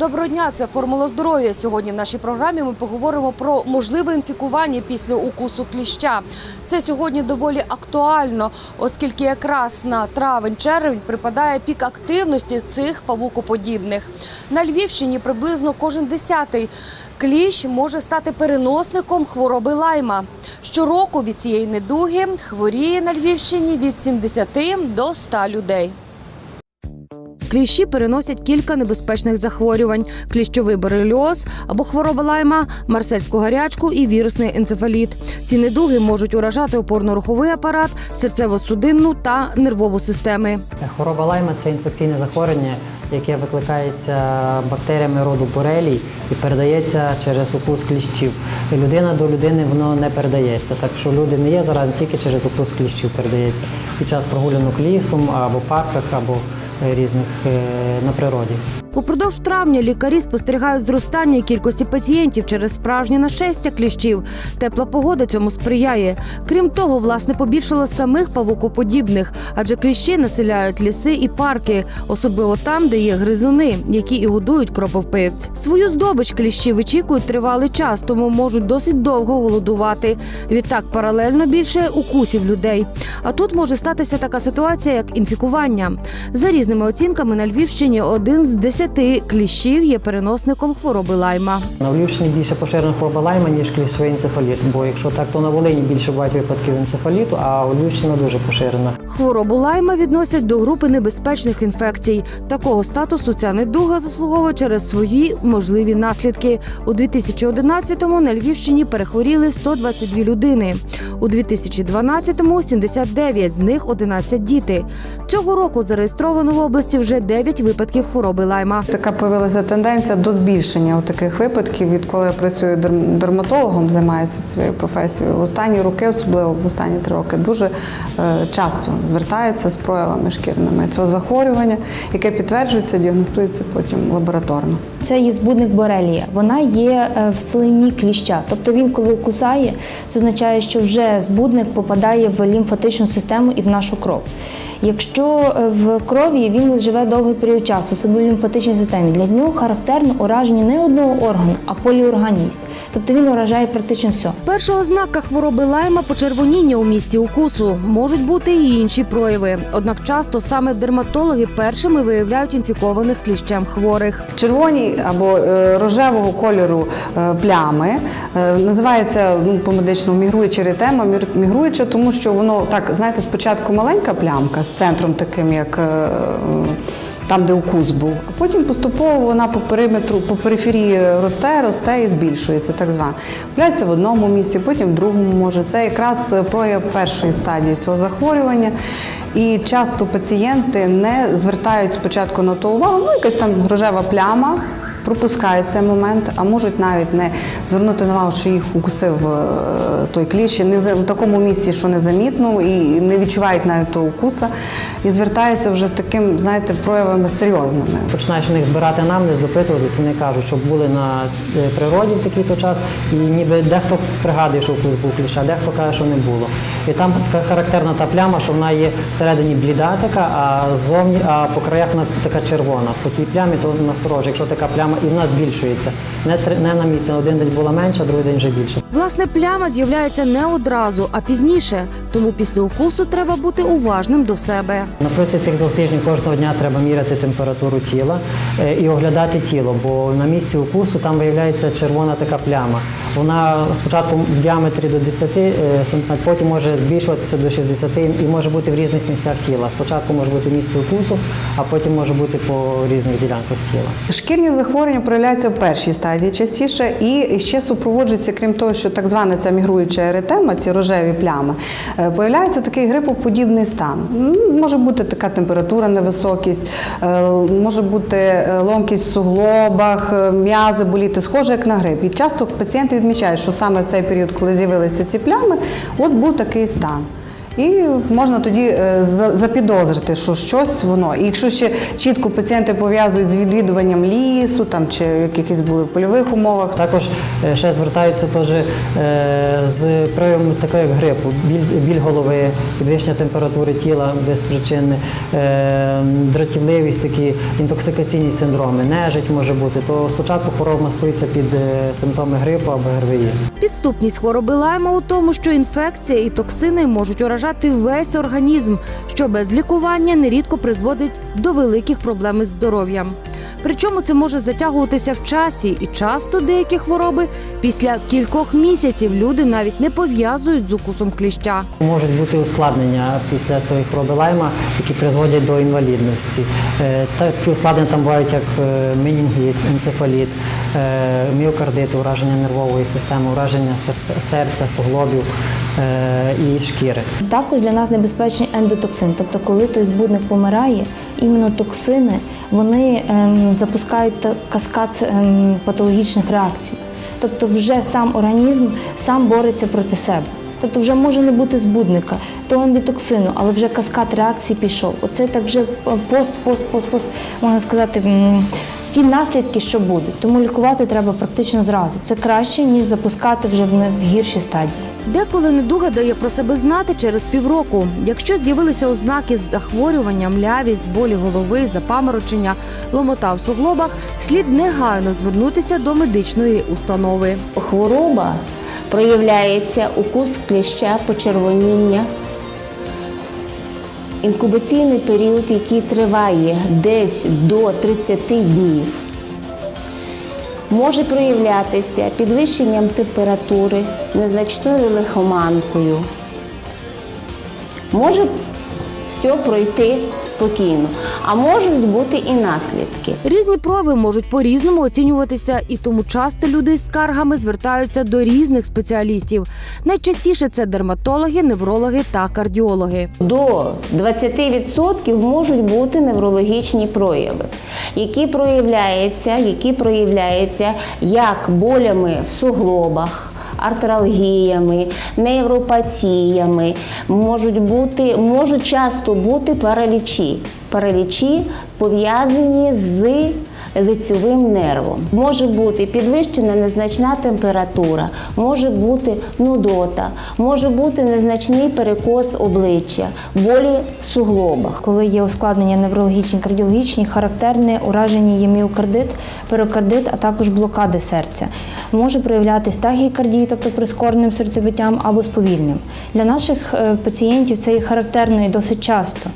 Доброго дня, це формула здоров'я. Сьогодні в нашій програмі ми поговоримо про можливе інфікування після укусу кліща. Це сьогодні доволі актуально, оскільки якраз на травень-червень припадає пік активності цих павукоподібних. На Львівщині приблизно кожен десятий кліщ може стати переносником хвороби лайма. Щороку від цієї недуги хворіє на Львівщині від 70 до 100 людей. Кліщі переносять кілька небезпечних захворювань: кліщовий борельоз або хвороба лайма, марсельську гарячку і вірусний енцефаліт. Ці недуги можуть уражати опорно-руховий апарат, серцево-судинну та нервову системи. Хвороба лайма це інфекційне захворювання, яке викликається бактеріями роду борелій і передається через укус кліщів. Людина до людини воно не передається. Так що люди не є заразні, тільки через укус кліщів передається під час прогулянок лісом або парках, або різних е, на природі. Упродовж травня лікарі спостерігають зростання кількості пацієнтів через справжнє нашестя кліщів. Тепла погода цьому сприяє. Крім того, власне, побільшало самих павукоподібних, адже кліщі населяють ліси і парки, особливо там, де є гризуни, які і годують кропивпивць. Свою здобич кліщі вичікують тривалий час, тому можуть досить довго голодувати. Відтак паралельно більше укусів людей. А тут може статися така ситуація, як інфікування. За різними оцінками на Львівщині один з десяти кліщів є переносником хвороби лайма. На Львівщині більше поширена хвороба лайма, ніж кліщовий енцефаліт. Бо якщо так, то на Волині більше бувають випадків енцефаліту, а у Львівщина дуже поширена. Хворобу лайма відносять до групи небезпечних інфекцій. Такого статусу ця недуга заслуговує через свої можливі наслідки. У 2011-му на Львівщині перехворіли 122 людини. У 2012-му – 79, з них 11 діти. Цього року зареєстровано в області вже 9 випадків хвороби лайма. Така появилася тенденція до збільшення у таких випадків, відколи я працюю дерм- дерматологом, займаюся своєю професією. Останні роки, особливо в останні три роки, дуже е, часто звертаються з проявами шкірними цього захворювання, яке підтверджується, діагностується потім лабораторно. Це є збудник борелія. Вона є е, в слині кліща. Тобто він, коли кусає, це означає, що вже збудник попадає в лімфатичну систему і в нашу кров. Якщо е, в крові він живе довгий період часу, особливо в лімфатичній системі, для нього характерно ураження не одного органу, а поліорганність. Тобто він уражає практично все. Перша ознака хвороби лайма почервоніння у місці укусу. Можуть бути і інші прояви. Однак часто саме дерматологи першими виявляють інфікованих кліщем хворих. Червоні або е, рожевого кольору е, плями е, називається ну, по медичному мігруюча еритема, мір- мігруюча, тому що воно так, знаєте, спочатку маленька плямка з центром таким, як там, де укус був, а потім поступово вона по периметру, по периферії росте, росте і збільшується, так звано. Появляється в одному місці, потім в другому може. Це якраз прояв першої стадії цього захворювання. І часто пацієнти не звертають спочатку на то увагу, ну якась там рожева пляма. Пропускають цей момент, а можуть навіть не звернути на увагу, що їх укусив е, той кліщ не в такому місці, що незамітно, і не відчувають навіть того укуса, і звертаються вже з таким, знаєте, проявами серйозними. Починаєш у них збирати анамнез, допитуватися, вони кажуть, що були на е, природі в такий то час, і ніби дехто пригадує, що укус був кліща, дехто каже, що не було. І там така характерна та пляма, що вона є всередині бліда така, а зовні, а по краях вона така червона. По тій плямі то насторожі, якщо така пляма і вона збільшується. Не, три- не на місці, один день була менша, другий день вже більше. Власне, пляма з'являється не одразу, а пізніше. Тому після укусу треба бути уважним до себе. На протязі цих двох тижнів кожного дня треба міряти температуру тіла е, і оглядати тіло, бо на місці укусу там виявляється червона така пляма. Вона спочатку в діаметрі до 10 см, потім може збільшуватися до 60 і може бути в різних місцях тіла. Спочатку може бути в місці укусу, а потім може бути по різних ділянках тіла. Шкірні захворювання проявляються в першій стадії частіше і ще супроводжується, крім того, що так звана ця мігруюча еретема, ці рожеві плями, е, появляється такий грипоподібний стан. Може бути така температура, невисокість, е, може бути е, ломкість в суглобах, м'язи боліти, схоже як на грип. І часто пацієнти відмічають, що саме в цей період, коли з'явилися ці плями, от був такий стан. І можна тоді е, запідозрити, що щось воно. І якщо ще чітко пацієнти пов'язують з відвідуванням лісу там чи якихось були в польових умовах, Також е, ще звертаються теж е, з проявами такого як грипу, біль, біль голови, підвищення температури тіла безпричинне, е, дратівливість, такі інтоксикаційні синдроми, нежить може бути. То спочатку хвороба маскується під симптоми грипу або ГРВІ. Підступність хвороби лайма у тому, що інфекція і токсини можуть уражати весь організм, що без лікування нерідко призводить до великих проблем із здоров'ям. Причому це може затягуватися в часі, і часто деякі хвороби після кількох місяців люди навіть не пов'язують з укусом кліща. Можуть бути ускладнення після цієї хвороби лайма, які призводять до інвалідності. Е, та- Такі ускладнення там бувають як е, менінгіт, енцефаліт, міокардит, ураження нервової системи, ураження серця, суглобів е, і шкіри. Також для нас небезпечний ендотоксин, тобто коли той збудник помирає, іменно токсини вони ем, запускають каскад ем, патологічних реакцій. Тобто вже сам організм сам бореться проти себе. Тобто вже може не бути збудника, то ендотоксину, але вже каскад реакцій пішов. Оце так вже пост, пост, пост, пост, можна сказати, ті наслідки, що будуть. Тому лікувати треба практично зразу. Це краще, ніж запускати вже в не- в гірші стадії. Деколи недуга дає про себе знати через півроку. Якщо з'явилися ознаки з захворюванням, лявість, болі голови, запаморочення, ломота в суглобах, слід негайно звернутися до медичної установи. Хвороба проявляється укус кліща, почервоніння. Інкубаційний період, який триває десь до 30 днів, може проявлятися підвищенням температури, незначною лихоманкою. Може все пройти спокійно, а можуть бути і наслідки. Різні прояви можуть по-різному оцінюватися, і тому часто люди з скаргами звертаються до різних спеціалістів. Найчастіше це дерматологи, неврологи та кардіологи. До 20% можуть бути неврологічні прояви, які проявляються, які проявляються як болями в суглобах. Артралгіями, невропатіями, можуть бути, можуть часто бути паралічі. Паралічі пов'язані з лицьовим нервом. Може бути підвищена незначна температура, може бути нудота, може бути незначний перекос обличчя, болі в суглобах. Коли є ускладнення неврологічні, кардіологічні, характерне ураження є міокардит, перикардит, а також блокади серця. Може проявлятися тахікардія, тобто прискореним серцебиттям або сповільним. Для наших е, пацієнтів це є характерно і досить часто.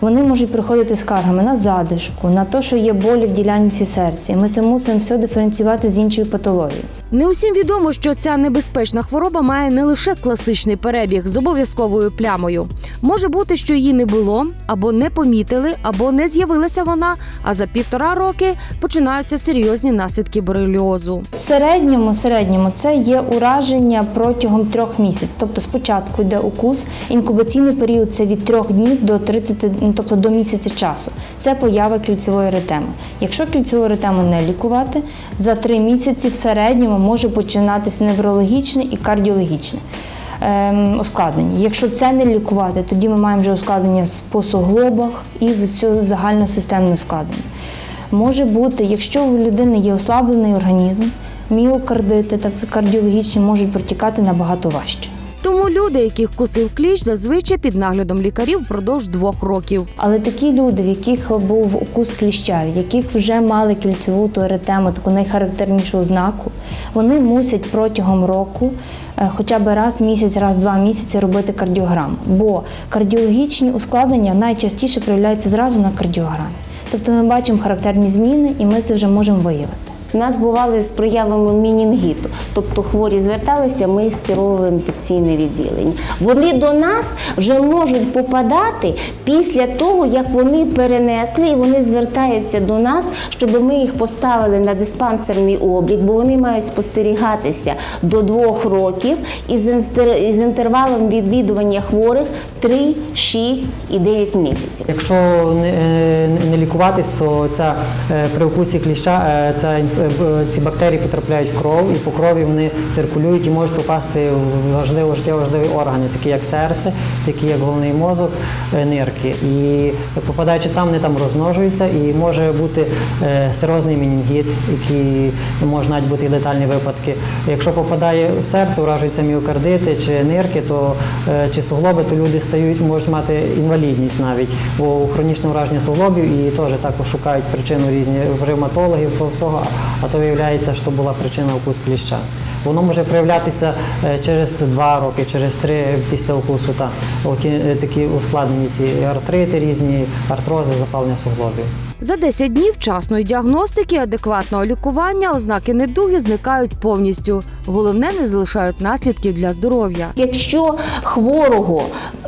Вони можуть приходити скаргами на задишку, на те, що є болі в ділянці серця. І Ми це мусимо все диференціювати з іншою патологією. Не усім відомо, що ця небезпечна хвороба має не лише класичний перебіг з обов'язковою плямою. Може бути, що її не було, або не помітили, або не з'явилася вона. А за півтора роки починаються серйозні наслідки бореліозу. В середньому, середньому це є ураження протягом трьох місяців. Тобто спочатку йде укус, інкубаційний період це від трьох днів до 30, ну, тобто до місяця часу. Це поява кільцевої еретеми. Якщо кільцеву еретему не лікувати, за три місяці в середньому може починатися неврологічне і кардіологічне. Ем, ускладнення. Якщо це не лікувати, тоді ми маємо вже ускладнення по суглобах і загальносистемне ускладнення. Може бути, якщо у людини є ослаблений організм, міокардити, так кардіологічні можуть протікати набагато важче. Тому люди, яких кусив кліщ, зазвичай під наглядом лікарів впродовж двох років. Але такі люди, в яких був укус кліща, в яких вже мали кільцеву ту еретему, таку найхарактернішу ознаку, вони мусять протягом року, е, хоча б раз в місяць, раз в два місяці робити кардіограму. Бо кардіологічні ускладнення найчастіше проявляються зразу на кардіограмі. Тобто ми бачимо характерні зміни, і ми це вже можемо виявити. У нас бували з проявами мінінгіту, тобто хворі зверталися, ми стировували інфекційне відділення. Вони до нас вже можуть попадати після того, як вони перенесли, і вони звертаються до нас, щоб ми їх поставили на диспансерний облік, бо вони мають спостерігатися до двох років із інтервалом відвідування хворих 3, 6 і 9 місяців. Якщо не, е, лікуватись, то ця е, при укусі кліща е, ця ці бактерії потрапляють в кров, і по крові вони циркулюють і можуть попасти в важливі, життєво важливі органи, такі як серце, такі як головний мозок, е, нирки. І попадаючи сам, вони там розмножуються, і може бути е, серозний менінгіт, який може навіть бути і летальні випадки. Якщо попадає в серце, уражуються міокардити чи нирки, то е, чи суглоби, то люди стають, можуть мати інвалідність навіть, бо хронічне ураження суглобів і теж також шукають причину різні ревматологів, то всього, а то виявляється, що була причина укус кліща. Воно може проявлятися е, через два роки, через три після укусу. Та оті е, такі ускладнені ці артрити, різні артрози, запалення суглобів. За 10 днів вчасної діагностики, адекватного лікування, ознаки недуги зникають повністю. Головне, не залишають наслідків для здоров'я. Якщо хворого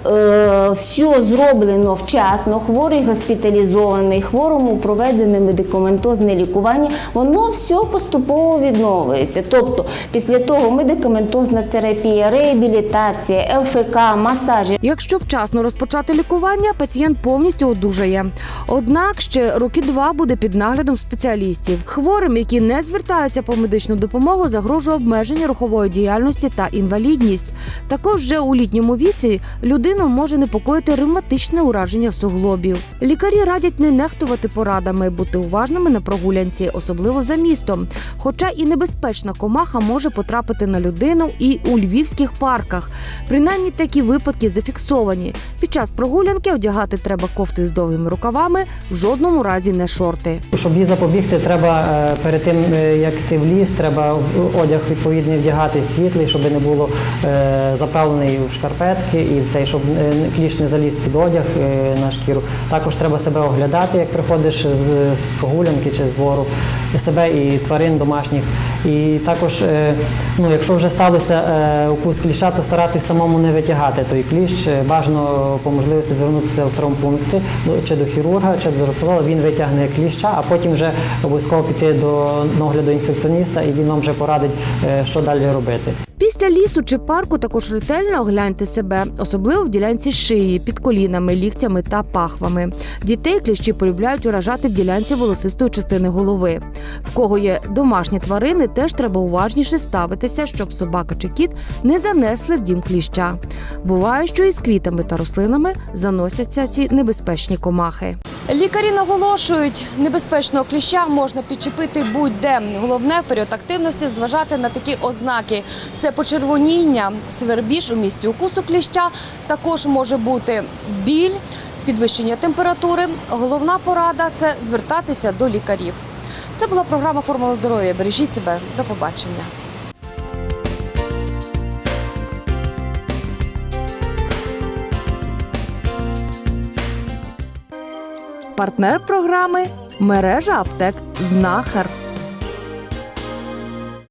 е, все зроблено вчасно, хворий госпіталізований, хворому проведене медикаментозне лікування, воно все поступово відновлюється. Тобто, після того медикаментозна терапія, реабілітація, ЛФК, масажі. Якщо вчасно розпочати лікування, пацієнт повністю одужає. Однак ще роки два буде під наглядом спеціалістів. Хворим, які не звертаються по медичну допомогу, загрожує обмеження рухової діяльності та інвалідність. Також вже у літньому віці людину може непокоїти ревматичне ураження суглобів. Лікарі радять не нехтувати порадами, бути уважними на прогулянці, особливо за містом. Хоча і небезпечна комаха може потрапити на людину і у львівських парках. Принаймні такі випадки зафіксовані. Під час прогулянки одягати треба кофти з довгими рукавами, в жодному разі не шорти. Щоб їй запобігти, треба е, перед тим, е, як йти в ліс, треба одяг відповідний вдягати світлий, щоб не було е, заправлений в шкарпетки і в цей, щоб кліш не заліз під одяг на шкіру. Також треба себе оглядати, як приходиш з прогулянки чи з двору, себе і тварин домашніх. І також, е, ну, якщо вже сталося е, укус кліща, то старатись самому не витягати той кліщ. Е, Бажано по можливості звернутися в травмпункти чи до хірурга, чи до дерматолога. Він витягне кліща, а потім вже обов'язково піти до нагляду інфекціоніста, і він вам вже порадить, е, що далі робити. Після лісу чи парку також ретельно огляньте себе, особливо в ділянці шиї, під колінами, ліктями та пахвами. Дітей кліщі полюбляють уражати в ділянці волосистої частини голови. В кого є домашні тварини, теж треба уважніше ставитися, щоб собака чи кіт не занесли в дім кліща. Буває, що із квітами та рослинами заносяться ці небезпечні комахи. Лікарі наголошують, небезпечного кліща можна підчепити будь-де. Головне в період активності зважати на такі ознаки: це почервоніння, свербіж у місці укусу кліща. Також може бути біль, підвищення температури. Головна порада це звертатися до лікарів. Це була програма Формула здоров'я. Бережіть себе. До побачення. Партнер програми мережа аптек Знахар.